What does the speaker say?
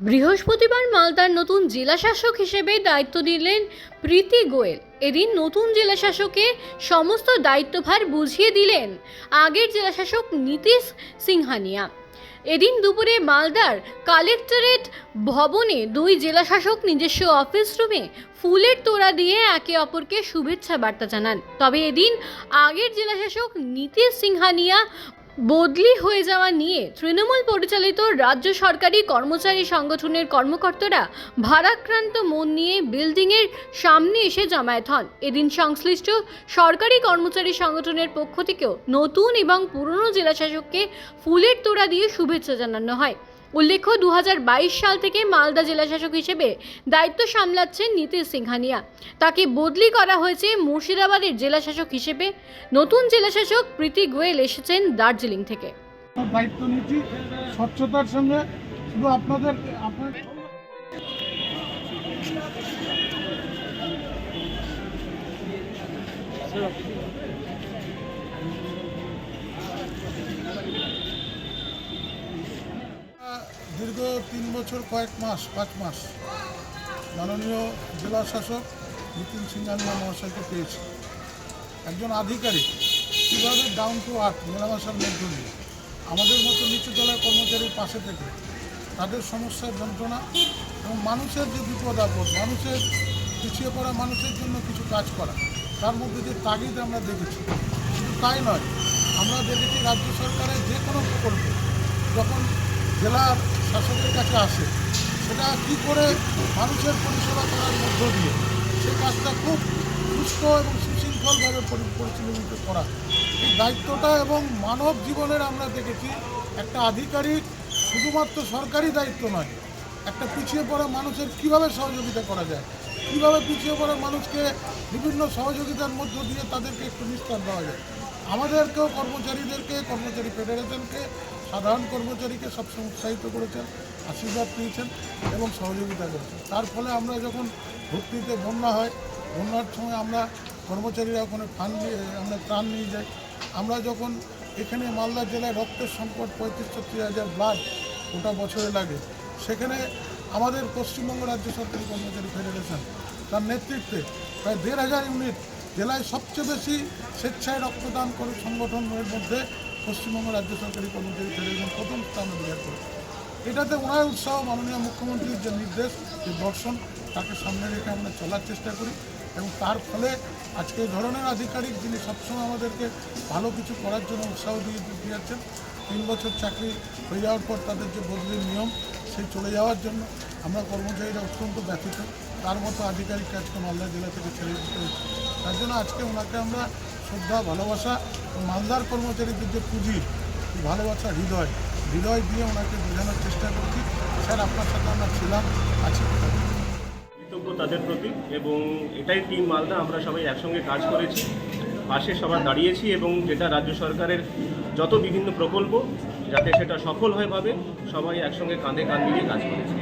বৃহস্পতিবার মালদার নতুন জেলাশাসক হিসেবে দায়িত্ব নিলেন প্রীতি গোয়েল। এদিন নতুন জেলাশাসকে সমস্ত দায়িত্বভার বুঝিয়ে দিলেন আগের জেলাশাসক নীতিশ সিংহানিয়া। এদিন দুপুরে মালদার কালেক্টরেট ভবনে দুই জেলাশাসক নিজস্ব অফিস রুমে ফুলের তোড়া দিয়ে একে অপরকে শুভেচ্ছা বার্তা জানান। তবে এদিন আগের জেলাশাসক নীতিশ সিংহানিয়া বদলি হয়ে যাওয়া নিয়ে তৃণমূল পরিচালিত রাজ্য সরকারি কর্মচারী সংগঠনের কর্মকর্তারা ভারাক্রান্ত মন নিয়ে বিল্ডিংয়ের সামনে এসে জমায়েত হন। এদিন সংশ্লিষ্ট সরকারি কর্মচারী সংগঠনের পক্ষ থেকেও নতুন এবং পুরনো জেলাশাসককে ফুলের তোড়া দিয়ে শুভেচ্ছা জানানো হয়। উল্লেখ্য দু হাজার বাইশ সাল থেকে মালদা জেলাশাসক হিসেবে দায়িত্ব সামলাচ্ছেন নীতিশ সিংহানিয়া। তাকে বদলি করা হয়েছে মুর্শিদাবাদের জেলাশাসক হিসেবে। নতুন জেলাশাসক প্রীতি গোয়েল এসেছেন দার্জিলিং থেকে। দায়িত্ব নিচ্ছি স্বচ্ছতার সঙ্গে শুধু আপনাদের দীর্ঘ তিন বছর, কয়েক মাস, পাঁচ মাস মাননীয় জেলা শাসক নিতিন সিংহানিয়া মহাশয়কে পেয়েছি। একজন আধিকারিক, কীভাবে ডাউন টু আর্থ মেলামেশার মধ্য দিয়ে আমাদের মতো নিচু তলার কর্মচারীর পাশে থেকে তাদের সমস্যার যন্ত্রণা এবং মানুষের যে বিপদ আপদ, মানুষের পিছিয়ে পড়া মানুষের জন্য কিছু কাজ করা, তার মধ্যে যে তাগিদ আমরা দেখেছি, শুধু তাই নয়, আমরা দেখেছি রাজ্য সরকারের যে কোনো প্রকল্প, যখন জেলার শাসকের কাছে আসে, সেটা কী করে মানুষের পরিষেবা করার মধ্য দিয়ে সে কাজটা খুব সুস্থ এবং সুশৃঙ্খলভাবে পরিচালিত করা। এই দায়িত্বটা এবং মানব জীবনের আমরা দেখেছি, একটা আধিকারিক শুধুমাত্র সরকারি দায়িত্ব নয়, একটা পিছিয়ে পড়া মানুষের কীভাবে সহযোগিতা করা যায়, কীভাবে পিছিয়ে পড়া মানুষকে বিভিন্ন সহযোগিতার মধ্য দিয়ে তাদেরকে একটু নিস্তার দেওয়া যায়। আমাদেরকেও কর্মচারীদেরকে, কর্মচারী ফেডারেশনকে সাধারণ কর্মচারীকে সবসময় উৎসাহিত করেছেন, আশীর্বাদ পেয়েছেন এবং সহযোগিতা করেছেন। তার ফলে আমরা যখন ভর্তিতে বন্যা হয়, বন্যার সময় আমরা কর্মচারীরা ওখানে ফান্ড নিয়ে, আমরা ত্রাণ নিয়ে যাই। আমরা যখন এখানে মালদা জেলায় রক্তের সংকট, পঁয়ত্রিশ ছত্রিশ হাজার ব্লাড গোটা বছরে লাগে, সেখানে আমাদের পশ্চিমবঙ্গ রাজ্য সরকারি কর্মচারী ফেডারেশন তার নেতৃত্বে প্রায় দেড় হাজার ইউনিট জেলায় সবচেয়ে বেশি স্বেচ্ছায় রক্তদান করে সংগঠনের মধ্যে পশ্চিমবঙ্গ রাজ্য সরকারি কর্মচারী ফেডারেশন প্রথম স্থান অধিকার করে। এটাতে ওনার উৎসাহ মাননীয় মুখ্যমন্ত্রীর যে নির্দেশ, যে দর্শন, তাকে সামনে রেখে আমরা চলার চেষ্টা করি এবং তার ফলে আজকে এই ধরনের আধিকারিক যিনি সবসময় আমাদেরকে ভালো কিছু করার জন্য উৎসাহ দিয়ে দিয়ে যাচ্ছেন তিন বছর চাকরি হয়ে যাওয়ার পর তাদের যে বদলির নিয়ম, সেই চলে যাওয়ার জন্য আমরা কর্মচারীরা অত্যন্ত ব্যথিত। তার মতো আধিকারিককে আজকে মালদা জেলা থেকে ছেড়ে দিতে হয়েছে। তার জন্য আজকে ওনাকে আমরা শ্রদ্ধা, ভালোবাসা মালদার কর্মচারীদের যে পুঁজি ভালোবাসা হৃদয় হৃদয় দিয়ে ওনাকে বোঝানোর চেষ্টা করছি। স্যার, আপনার সাথে আমরা ছিলাম, আছি। কৃতজ্ঞ তাদের প্রতি এবং এটাই টিম মালদা, আমরা সবাই একসঙ্গে কাজ করেছি, পাশে সবার দাঁড়িয়েছি এবং যেটা রাজ্য সরকারের যত বিভিন্ন প্রকল্প, যাতে সেটা সফল হয় ভাবে, সবাই একসঙ্গে কাঁধে কাঁধ মিলিয়ে কাজ করেছি।